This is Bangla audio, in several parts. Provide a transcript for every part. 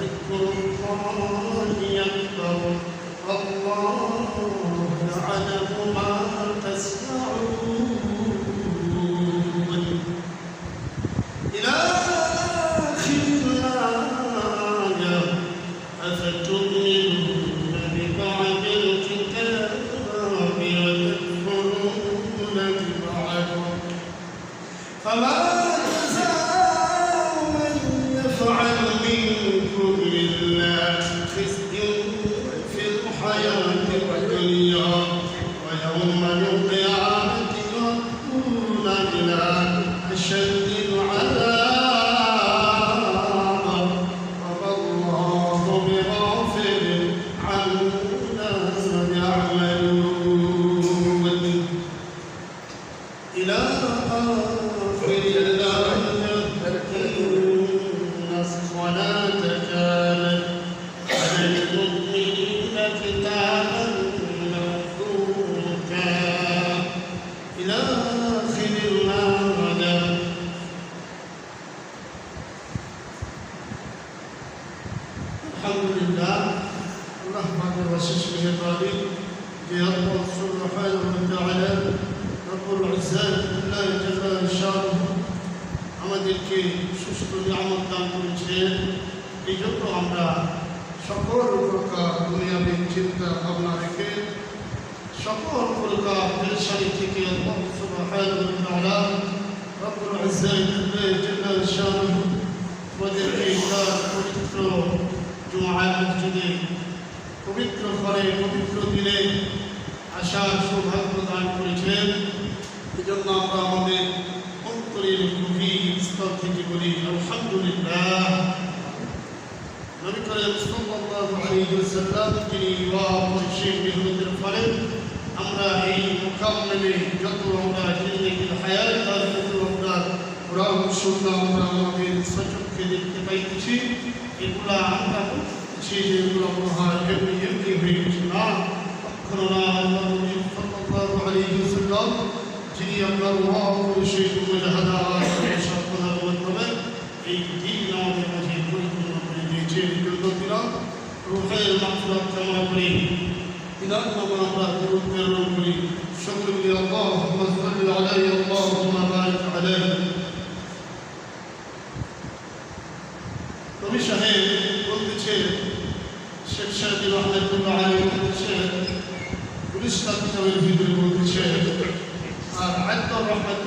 يكبر والله يعلم ما تسمعون. إلى آخر الآية إن الصلاة সুস্থ নিয়ামত দান করেছেন এই জন্য আমরা সকল প্রকার দুনিয়াবী চিন্তা ভাবনা রেখে সকল প্রকার পেরেশানি থেকে পবিত্র মসজিদে পবিত্র ঘরে পবিত্র দিনে আসার সৌভাগ্য দান করেছেন। এজন্য আমরা আমাদের অন্তরের গভীর স্তর থেকে বলি আলহামদুলিল্লাহ নবী করিম সাল্লাল্লাহু আলাইহি ওয়াসাল্লাম তিনি ওয়া পরিশেষ মেহনতের ফলে আমরা এই মোকাম্মেলে যত আমরা জিন্দগির হায়াত আর যত আমরা কোরআন সুন্নাহ আমরা আমাদের সচক্ষে দেখতে পাইতেছি এগুলা আমরা বলতেছি যে এগুলো মনে হয় এমনি এমনি হয়ে গেছে না কখনো না আল্লাহ নবী সাল্লাল্লাহু আলাইহি ওয়াসাল্লাম যিনি আপনার মহাপুরুষের মুজাহাদা কথার মাধ্যমে এই দিন আমাদের মাঝে পরিপূর্ণ করে দিয়েছে বিগত দিলাম রুহের মাত্রাত কামনা করি ইনার নামে আমরা দরুদ প্রেরণ করি সকল মিলে আল্লাহুম্মা সাল্লি আলাইহি আল্লাহুম্মা বারিক আলাইহি কবি সাহেব বলতেছে বলতেছে ভিতরে বলতেছে আর রহমতুল্লাহ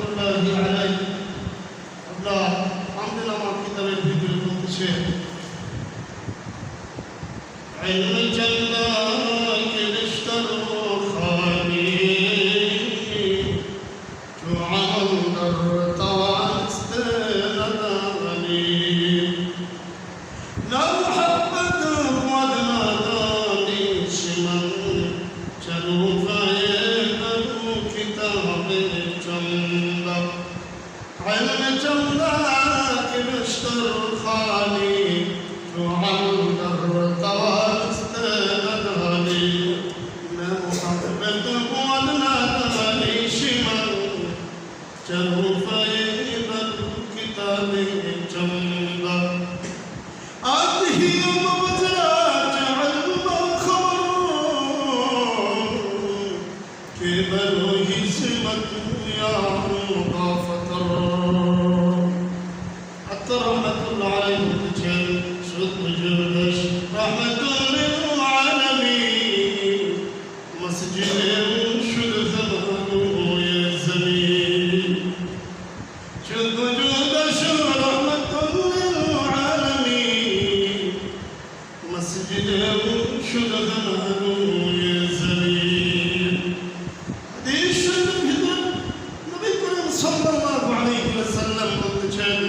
সাল্লাল্লাহু আলাইহি ওয়াসাল্লাম বলেছেন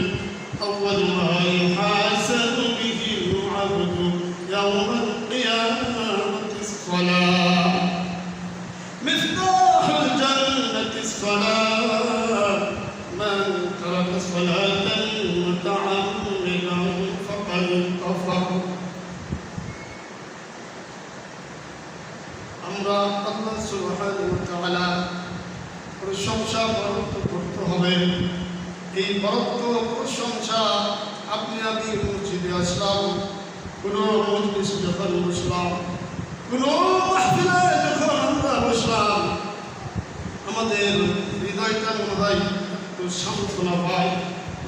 আউয়াল মা ইউহাসাবু বিহি আল-আবদু ইয়াওমাল কিয়ামাতি সালাত বরত্ব প্রশংসা আপনি আমি মসজিদে আসলাম। কোনো মজলিসে যখন বসলাম, কোনো যখন আমরা বসলাম, আমাদের হৃদয়টা মনে হয় একটু সান্ত্বনা পায়।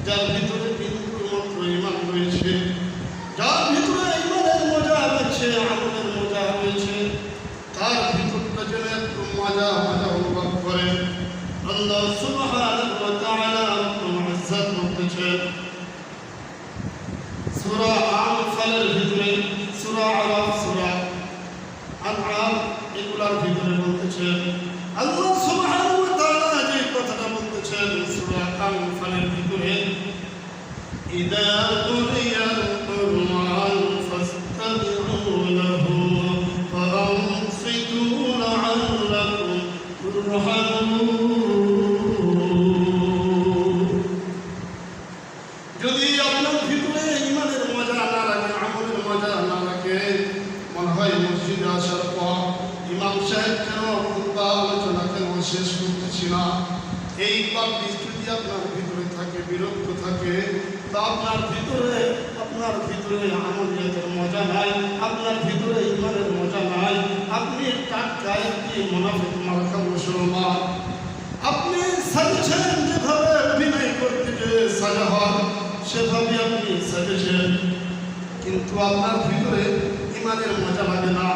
যার ভিতরে কিন্তু মাত্র ইমান রয়েছে। এই পাবলিক আপনার ভিতরে থাকে, বিরক্ত থাকে, তা আপনার ভিতরে আপনার ভিতরে আমলিয়াতের মজা নাই, আপনার ভিতরে ইমানের মজা নাই, আপনি টাটকা একটি মোনাফিক মার্কা মুসলমান। আপনি সাজেছেন যেভাবে অভিনয় করতে যে সাজা হয় সেভাবে আপনি সাজেছেন কিন্তু আপনার ভিতরে ইমানের মজা লাগে না,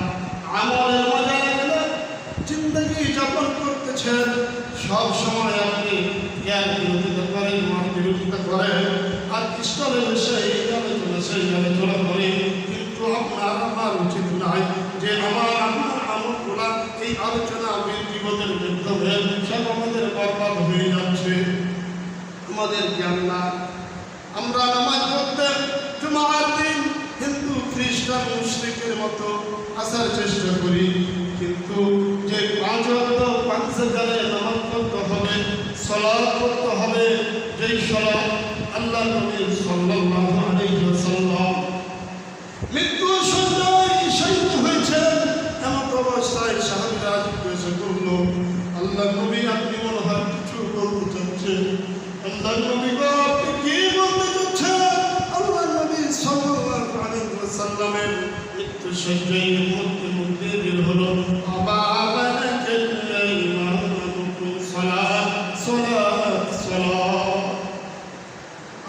আমলের মজা লাগে না, জিন্দগি যাপন করতেছেন সব সময় আপনি জ্ঞান বিরোধিতা করেন মন বিরোধিতা করেন আর ইষ্টলে সেই আলোচনা সেই আলোচনা করেন কিন্তু আপনার, আমার উচিত নয় যে আমার আপনার আমলগুলা এই আলোচনা বিরোধীদের মাধ্যমে সব আমাদের বরবাদ হয়ে যাচ্ছে। আমাদের জ্ঞান না। আমরা নামাজ পড়তে জুমার দিন হিন্দু, খ্রিস্টান, মুসলিমের মতো আসার চেষ্টা করি, কিন্তু করতে আল্লাহ নবী সাল্লাল্লাহু মৃত্যু সজ্জায় শহীদ হয়েছেন এমন অবস্থায় সাহাবীরা জিজ্ঞাসা করল আল্লাহ নবী আপনি মনে কিছু আল্লাহ নবী গো কি বলতে চাচ্ছেন? আল্লাহ নবী সাল্লাল্লাহু মুহূর্তে মুহূর্তে বের হলো আবা বানাকাল্লা ইমামুকুম সালাত সালাত সালাত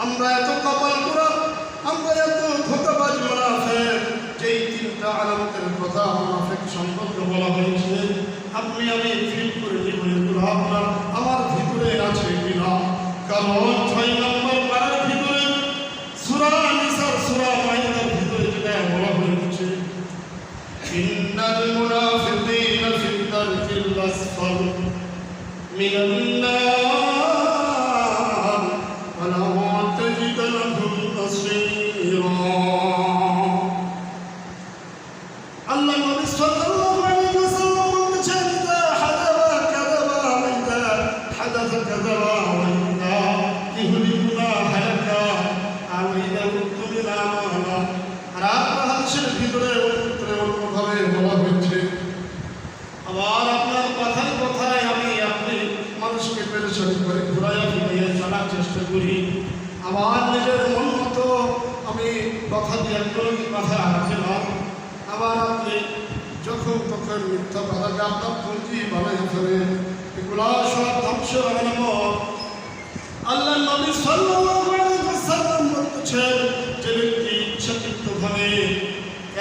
আমরা এত কপাল করা আমরা এত ধোকাবাজ মুনাফেক যেই তিনটা আলামতের কথা মুনাফেক সম্পর্কে বলা হয়েছে আপনি আমি ফিল করে নিব এগুলো আপনার আমার ভিতরে আছে কিনা কারণ ছয় নম্বর পাড়ার ভিতরে সুরা নিসার সুরা মাইদার ভিতরে যেটা বলা হয়েছে, ইন্নাল মুনাফিকিনা ফি দারকিল আসফল মিনান আবার আপনি যখন তখন মিথ্যা কথাকে আপনার পুঁজি এগুলা সব ধ্বংস নামক আল্লাহ নবী ওয়াসাল্লাম বলতেছেন যে ব্যক্তি ইচ্ছাকৃতভাবে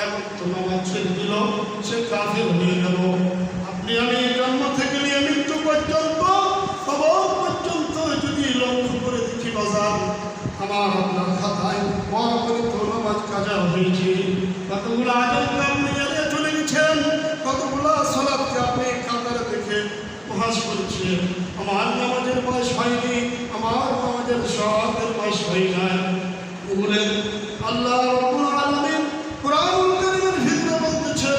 একত্র নামাজ ছেড়ে দিল, সে কাফের হয়ে গেল। আপনি আমি জন্ম থেকে নিয়ে মৃত্যু পর্যন্ত খবর পর্যন্ত যদি লক্ষ্য করে দেখি বাজার, আমার আপনার খাতায় মহাপরিত নামাজ কাজা হয়েছে। কতগুলো আজকে আপনি এড়িয়ে চলে গেছেন? কতগুলো সলাপকে আপনি কাতারে দেখে উপহাস করেছেন? আমার নামাজের বয়স হয়নি, আমার নামাজের সবের বয়স হয় নাই বলেন, আল্লাহ আলামিন কোরআনুল কারীমের ভিতরে মাওকুতা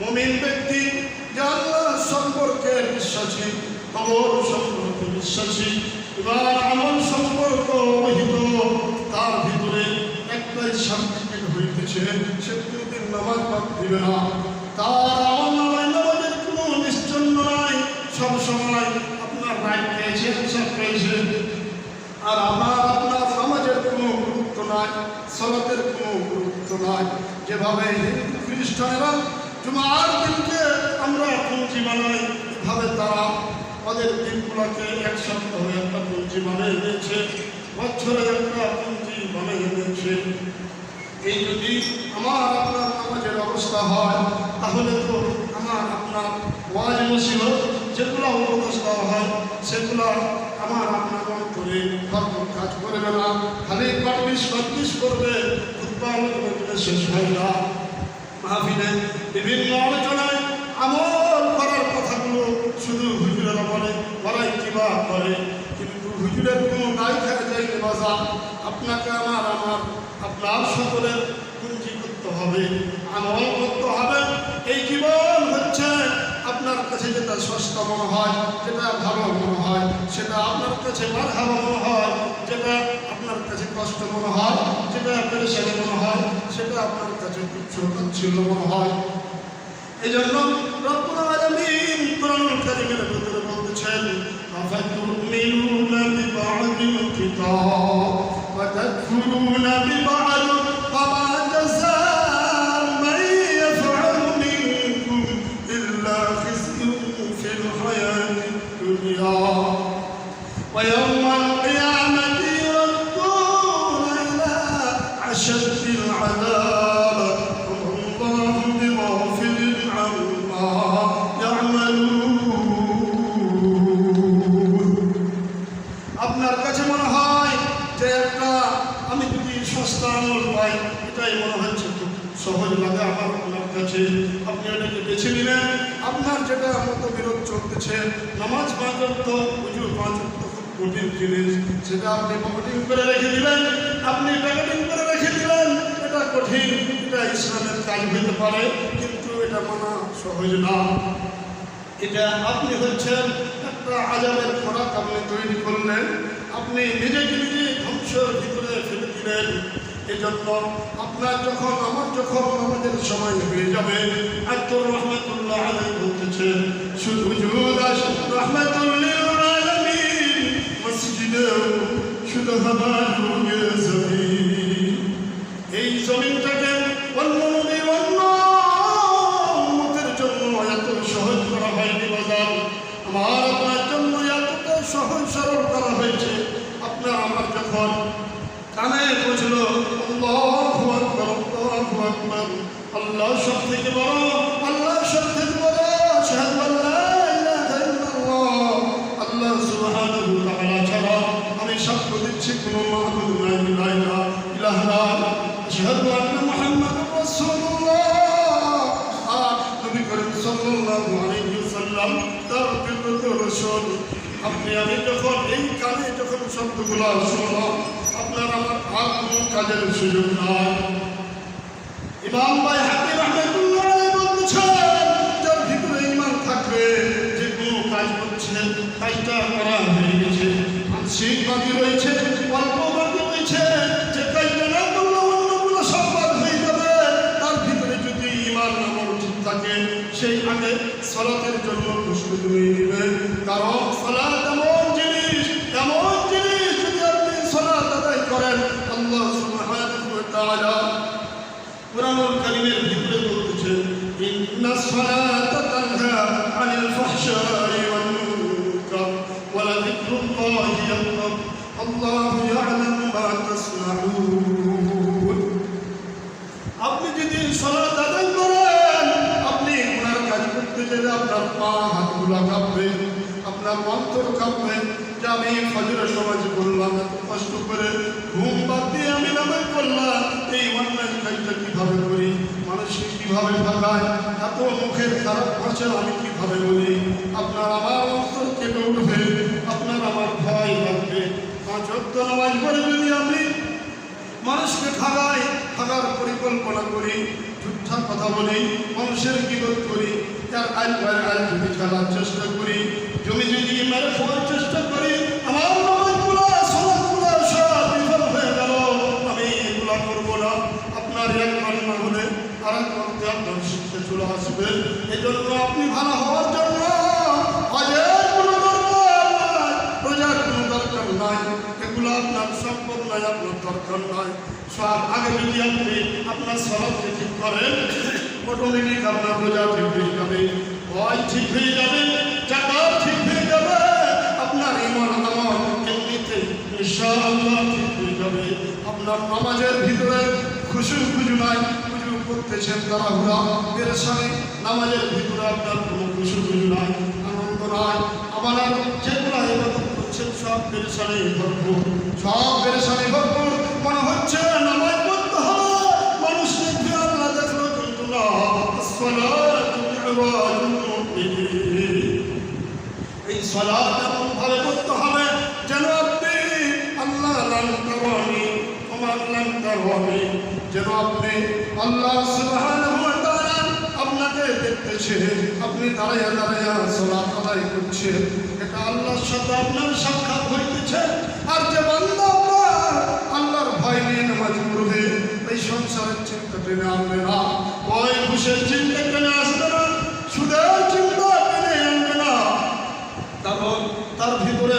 মুমিন যে আল্লাহ সম্পর্কে বিশ্বাসী খবর সম্পর্কে বিশ্বাসী এবার আমল সম্পর্ক অবহিত তার ভিতরে একটাই সার্টিফিকেট হইতেছে সে কোনোদিন নামাজ বাদ দিবে না তার আমল নামায় নামাজের কোনো নিশ্চন্ন নাই সব সময় আপনার রাইট পেয়েছে অ্যান্সার পেয়েছে আর আমার আপনার সমাজের কোনো গুরুত্ব নাই সলাতের কোনো গুরুত্ব নাই যেভাবে হিন্দু খ্রিস্টানেরা জুমার দিনকে আমরা পুঁজি বানাই এভাবে তারা ওদের দিনগুলোকে এক সপ্তাহ একটা পুঁজি বানিয়ে দিয়েছে, বছরে একটা পুঁজি বানিয়ে দিয়েছে। এই যদি আমার আপনার নামাজের অবস্থা হয়, তাহলে তো আমার আপনার ওয়াজ মুসিবত যেগুলো দেওয়া হয়, সেগুলো আমার আপনার অন্তরে ভরপুর কাজ করবে না। খালি কটবিশ কটবিশ করবে উৎপাদন শেষ হয় না। মাহফিলে বিভিন্ন আলোচনায় আমল করার কথাগুলো শুধু বলে বলাই করে কিন্তু হুজুরের কোনো গাই খেয়ে যাইতে বাজা আপনাকে আমার আমার, আপনার সকলের পুঞ্জি করতে হবে, আমল করতে হবে। এই জীবন হচ্ছে আপনার কাছে যেটা সস্তা মনে হয়, যেটা ভালো মনে হয়, সেটা আপনার কাছে মারহাবা মনে হয়, যেটা আপনার কাছে কষ্ট মনে হয়, যেটা পেরেশানি মনে হয়, সেটা আপনার কাছে তুচ্ছ মনে হয়। এই জন্য কারীমের ভিতরে বলতেছেন أفتؤمنون ببعض الكتاب؟ وتكفرون ببعض করলেন আপনি নিজেকে নিজে ধ্বংসের ভিতরে ফেলে দিলেন এই জন্য আপনার যখন, আমার যখন আমাদের সময় হয়ে যাবে, আব্দুর রহমতুল্লাহ আলাই বলতেছে এই জমিনটাকে অন্য নদীর অন্য জন্য এত সহজ করা হয়নি বাজার। আমার আপনার জন্য এতটা সহজ সরল করা হয়েছে আপনার আমার যখন কানে বুঝলো আল্লাহু আকবার আল্লাহু আকবার। আল্লাহ সব থেকে বড়, আল্লাহ সব থেকে বড়। আশহাদু আল্লা ইলাহা ইল্লাল্লাহ। আল্লাহ সুবহানাহু ওয়া তাআলা ছাড়া আমি সাক্ষ্য দিচ্ছি কোনো মাহবুব নাই ইলাহা ইল্লাল্লাহ। আশহাদু আন্না মুহাম্মাদুর রাসূলুল্লাহ। আর নবী করিম সাল্লাল্লাহু আপনি আমি যখন এই কানে যখন শব্দগুলো শুনলাম আপনার আমার আর কোনো কাজের সুযোগ নাই। ইমাম ভাই হাকিম রহমতুল্লাহ ভিতরে ঈমান থাকবে, যে কোনো কাজ করছে, কাজটা করা হয়ে গেছে। আংশিক বাকি রয়েছে, অল্প রয়েছে, যে কাজটা না করলে হয়ে যাবে। তার ভিতরে যদি ঈমান আমল ঠিক থাকে, সেই আগে সলাতের জন্য প্রস্তুতি নিয়ে নেবে। কারণ সলাত এমন জিনিস এমন জিনিস যদি আপনি সলাত আদায় করেন আল্লাহ সুবহানাহু ওয়া তাআলা কোরআনুল কারীমের ভিতরে বলতেছে ইন্না সলাতা তানহা আনিল ফাহশাই ওয়াল মুনকার ওয়া আপনি যদি করেন, আপনি গুনার কাজ করতে গেলে আপনার পা, হাতগুলা কাঁপবে, আপনার অন্তর কাঁপবে। যে আমি ফজরের সমাজ করলাম কষ্ট করে ঘুম বাদ দিয়ে আমি নামাজ করলাম এই অন্যায় কাজটা কীভাবে করি? মানুষকে কীভাবে ঠকায়? এত মুখের খারাপ ভাষা আমি কীভাবে বলি? আপনার আমার অন্তর কেটে উঠবে। আমার ভয় লাগবে। পাঁচ অক্ট নামাজ পড়ে যদি আপনি মানুষকে ঠগাই ঠগার পরিকল্পনা করি ঝুঠা কথা বলি, মানুষের বিরোধ করি, তার আইন ভাইয়ের আইন যদি খেলার চেষ্টা করি, জমি যদি মেরে খাওয়ার চেষ্টা করি, আমার আমি আপনার শিক্ষা চলে আসবে। এই জন্য আপনি ভালো হওয়ার জন্য হজের কোনো দরকার নাই রোজার কোনো দরকার নাই এগুলো আপনার সম্পদ নাই, আপনার দরকার নাই। সব আগে যদি আপনি আপনার সরবকে ঠিক করেন অটোমেটিক আপনার রোজা ঠিক হয়ে যাবে। ভয় ঠিক হয়ে যাবে টাকা ঠিক হয়ে যাবে, আপনার ইমান এমনিতে ইনশাআল্লাহ ঠিক হয়ে যাবে। আপনার নামাজের ভিতরে খুশু খুশু নাই খুশু করতেছেন তারা পেরেশানি, নামাজের ভিতরে আপনার কোনো খুশু নাই, আনন্দ নাই। আবার যেগুলো ইবাদত করছেন, সব পেরেশানি ভরপুর। সব পেরেশানি ভরপুর। মনে হচ্ছে নামাজ পড়তে হবে। মানুষ দেখবে আল্লাহ দেখল, কিন্তু না। এই এমন ভাবে করতে হবে যেন আপনি আল্লাহ তোমার যেন আপনি আল্লাহ আপনাকে দেখতেছে আপনি দাঁড়াইয়া দাঁড়াইয়া সলাৎ আদায় করছেন এটা আল্লাহর সাথে আপনার সাক্ষাৎ হইতেছে। আর যে বান্দা আল্লাহর ভয় নিয়ে নামাজ পড়বে, এই সংসারের চিন্তা টেনে আনবে না। ওই ঘুষের চিন্তা টেনে আসবে না। সুদের চিন্তা টেনে আনবে না। কারণ তার ভিতরে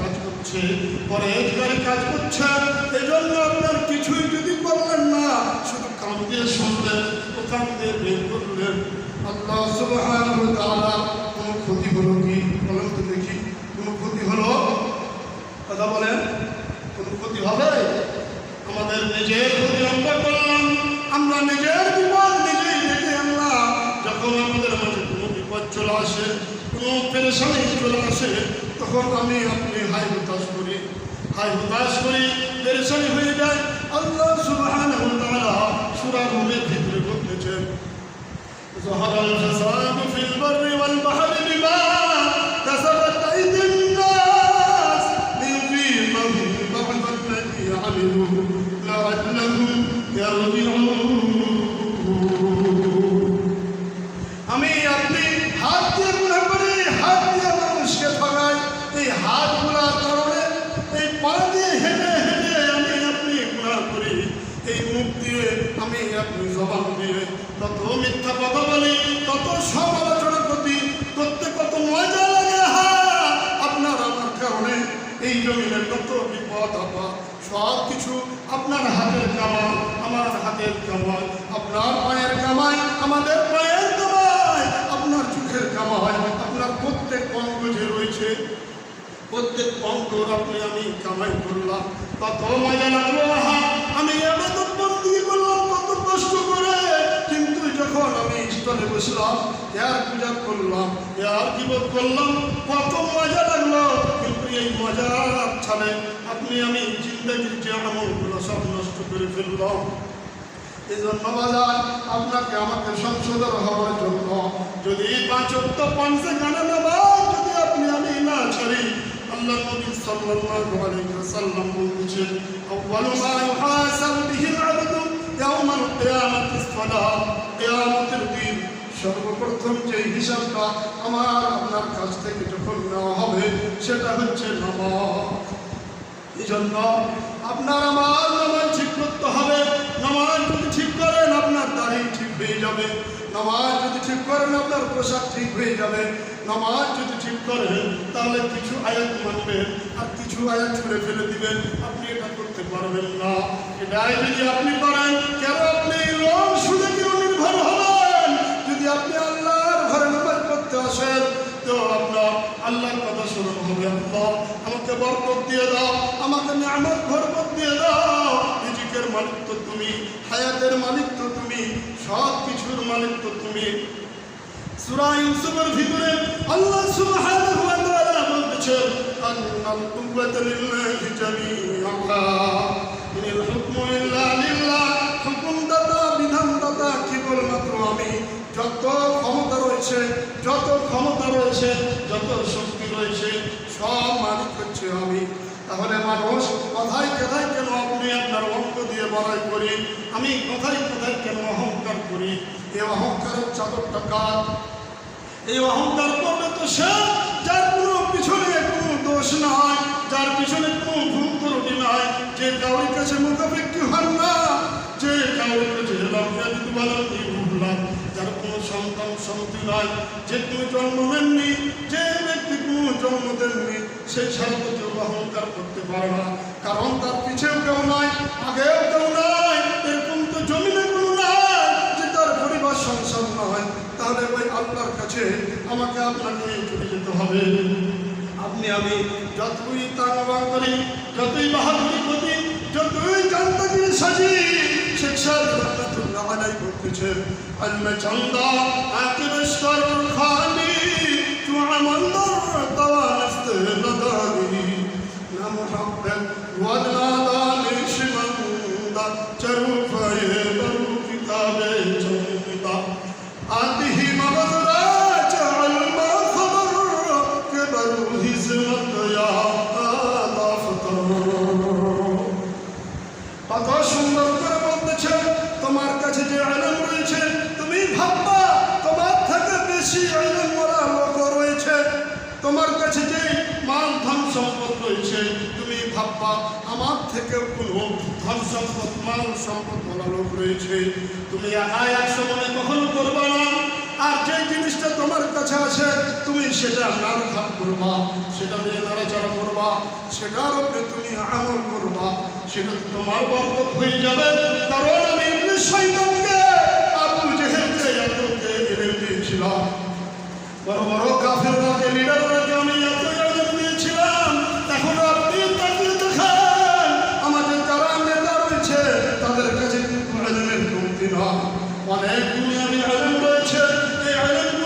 কাজ করছে, পরহেজগারি কাজ করছে। এই জন্য আপনার কিছুই যদি করলেন না, শুধু দিয়ে শুনলেন ও কান দিয়ে বের করলেন। আল্লাহ সুবহানাহু ওয়া তাআলা কোনো ক্ষতি হলো কি? বলেন তো দেখি। কোনো ক্ষতি হলো? কথা বলেন। কোনো ক্ষতি হবে? আমাদের নিজের ক্ষতি আমরা করলাম। আমরা নিজের বিপদ নিজেই ডেকে আনলাম যখন আমাদের মাঝে কোনো বিপদ চলে আসে কোনো পেরেশানি চলে আসে তখন আমি আপনি হাই হতাশ করি। হাই হতাশ করি পেরেশানি হয়ে যায়। আল্লাহ সুবহানাহু ওয়া তাআলা أسرا بذكر كل ظهر الفساد في البر والبحر بما كسبت أيدي الناس. من ليذيقهم بعض الذي عملوا لعلهم يرجعون. সব কিছু আপনার হাতের কামাই আমার হাতের কামাই আপনার পায়ের কামাই, আমাদের পায়ের কামাই, আপনার চোখের কামাই, আপনার প্রত্যেক অঙ্গ যে রয়েছে, প্রত্যেক অঙ্গর আপনি আমি কামাই করলাম। কত মজা লাগল আমি আবেদন বন্দি করলাম, কত কষ্ট করে। কিন্তু যখন আমি স্থলে বসলাম এর পূজা করলাম এর কিবোধ করলাম? কত মজা লাগল কিন্তু এই মজার ছাড়ে, আপনি আমি জিন্দগির যে আমলগুলো সব নষ্ট করে ফেললাম। এই জন্য বাজার আপনাকে আমাকে সংশোধন হওয়ার জন্য যদি পাঁচ অক্ট পাঁচে গানা নামাজ যদি আপনি আমি না ছাড়ি, আল্লাহ নবী সাল্লাল্লাহু আলাইহি ওয়াসাল্লাম বলেছেন, আউয়ালু মা ইউহাসাবু বিহি আল-আবদু ইয়াউমাল কিয়ামাতি সর্বপ্রথম যে হিসাবটা আমার আপনার কাছ থেকে যখন নেওয়া হবে, সেটা হচ্ছে নামাজ এই জন্য আপনার আমার নামাজ ঠিক করতে হবে। নামাজ যদি ঠিক করেন, আপনার দাড়ি ঠিক হয়ে যাবে। নামাজ যদি ঠিক করেন, আপনার পোশাক ঠিক হয়ে যাবে। নামাজ যদি ঠিক করেন, তাহলে কিছু আয়াত মানবেন আর কিছু আয়াত ছুড়ে ফেলে দিবেন। আপনি এটা করতে পারবেন না। এটাই যদি আপনি করেন, কেন আপনি রং সুদে কেউ নির্ভর হবেন? আপনি আল্লাহর ঘরে নামাজ পড়তে আসেন, তো আপনার আল্লাহর কথা স্মরণ হবে। আল্লাহ, আমাকে বরকত দিয়ে দাও, আমাকে নিয়ামত বরকত দিয়ে দাও। রিজিকের মালিক তো তুমি, হায়াতের মালিক তো তুমি, সব কিছুর মালিক তো তুমি। সূরা ইউসুফের ভিতরে আল্লাহ সুবহানাহু ওয়া তাআলা বলতেছেন, আন্নাল কুওয়াতা লিল্লাহি জামিআ ইনিল হুকমু ইল্লা লিল্লাহ। হুকুমদাতা, বিধানদাতা, কেবলমাত্র আমি। যত ক্ষমতা রয়েছে, যত ক্ষমতা রয়েছে, যত শক্তি রয়েছে, সব মালিক হচ্ছে আমি। তাহলে মানুষ, কথায় কথায় কেন আপনি আপনার অঙ্ক দিয়ে বড়াই করি? আমি কথায় কথায় কেন অহংকার করি? এই অহংকারের চাদরটা কার? এই অহংকার করবে তো সে, যার কোনো পিছনে কোনো দোষ নাই, যার পিছনে কোনো ভুল ত্রুটি নাই, যে কাউরির কাছে মুখাপেক্ষি হন না, যে কাউরির কাছে লজ্জা দিতে বলেন এই ভুললাম যার কোনো সন্ততি নাই। যে কোনো জন্ম নেননি, যে ব্যক্তি কোনো জন্ম দেননি, সে ছাড়া তো কেউ অহংকার করতে পারে না। কারণ তার পিছেও কেউ নাই, আগেও কেউ নাই, এরকম তো জমিনে কোনো নাই যে তার পরিবার সংসার নয় তাহলে ওই আল্লাহর কাছে আমাকে আপনাকে চলে যেতে হবে। আপনি আমি যতই তাকবা করি, যতই বাহাদুরি করি, যতই জানতাগিরি সাজি শেখ সাহেব রহমতুল্লাহ আলাই করতেছেন আল্লাহ চন্দা আকিবেশ্বর খানি তু আমন্দর তাওয়ানস্ত লদানি না। মুহাব্বত তুমি ভাববা আমার থেকে কোনো ধন সম্পদ মাল সম্পদ বলা লোক রয়েছে। তুমি একা একশো মনে কখনো করবা না। আর যে জিনিসটা তোমার কাছে আছে, তুমি সেটা নাড় ভাগ করবা, সেটা নিয়ে নাড়াচাড়া করবা, সেটার উপরে তুমি আমল করবা, সেটা তোমার বরকত হয়ে যাবে। কারণ আমি ইবলিস শয়তানকে, আবু জেহেলকে এতকে এনে দিয়েছিলাম। বড় বড় কাফেররাকে, লিডাররাকে আমি এত ইলম দিয়েছিলাম এখন আপনি তাকিয়ে God. Ona hep dünya bir alem bahçe, bir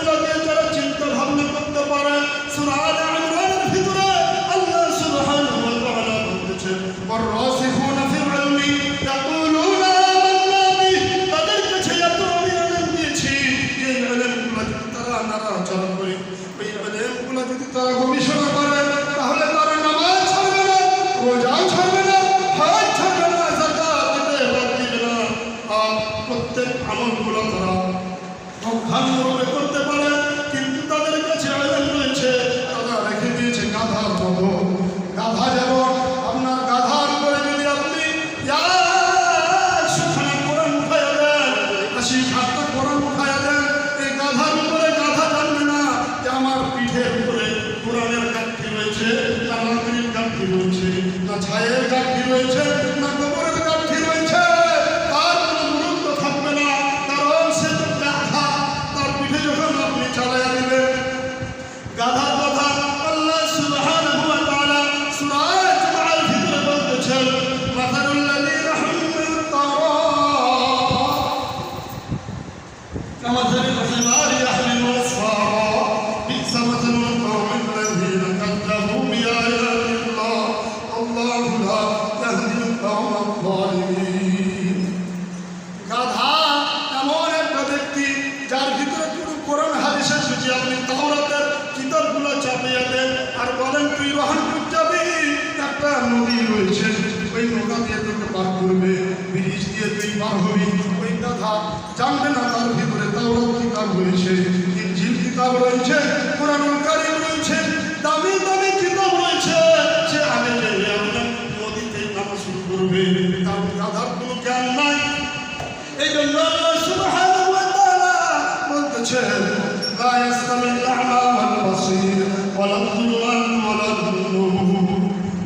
নূর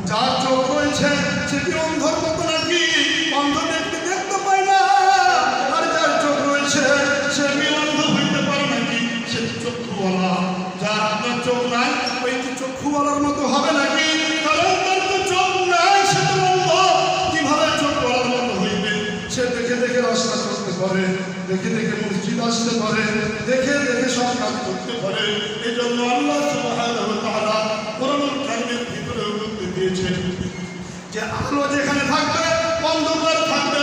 যার চোখ রয়েছে সে কি অন্ধর মতো নাকি? অন্ধ ব্যক্তি দেখতে পায় না। আর যার চোখ রয়েছে সে কি অন্ধ হইতে পারে নাকি? সে চক্ষুওয়ালা। যার আপনার চোখ নাই ওই চক্ষুওয়ালার মতো হবে নাকি? কারণ তার তো চোখ নাই, সে তো অন্ধ। কীভাবে চক্ষুওয়ালার মতো হইবে? সে দেখে দেখে রাস্তা চলতে পারে। দেখে দেখে আসতে পারে দেখে দেখে সব কাজ করতে পারে। এই জন্য আল্লাহ সুবহানাহু করোনার কারণের ভিতরে দিয়েছেন যে আলো যেখানে থাকবে, অন্ধকার থাকবে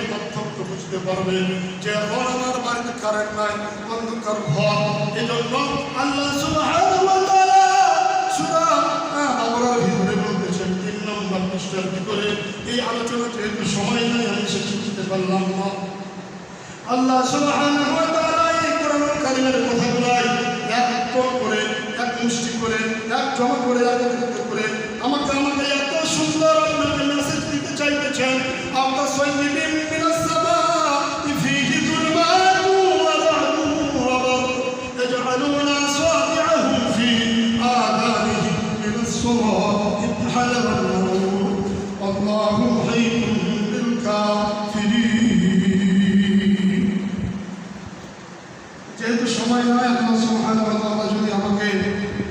এই পার্থক্য বুঝতে পারবে যে এখন আমার বাড়িতে কারেন্ট নাই অন্ধকার ঘর এই আল্লাহ বাবরার ভিতরে নাই এক করে, এক মুষ্টি করে, এক জমা করে আমাকে আমাকে এত সুন্দর আপনাকে মেসেজ দিতে চাইতেছেন। আমরা সৈনিবিন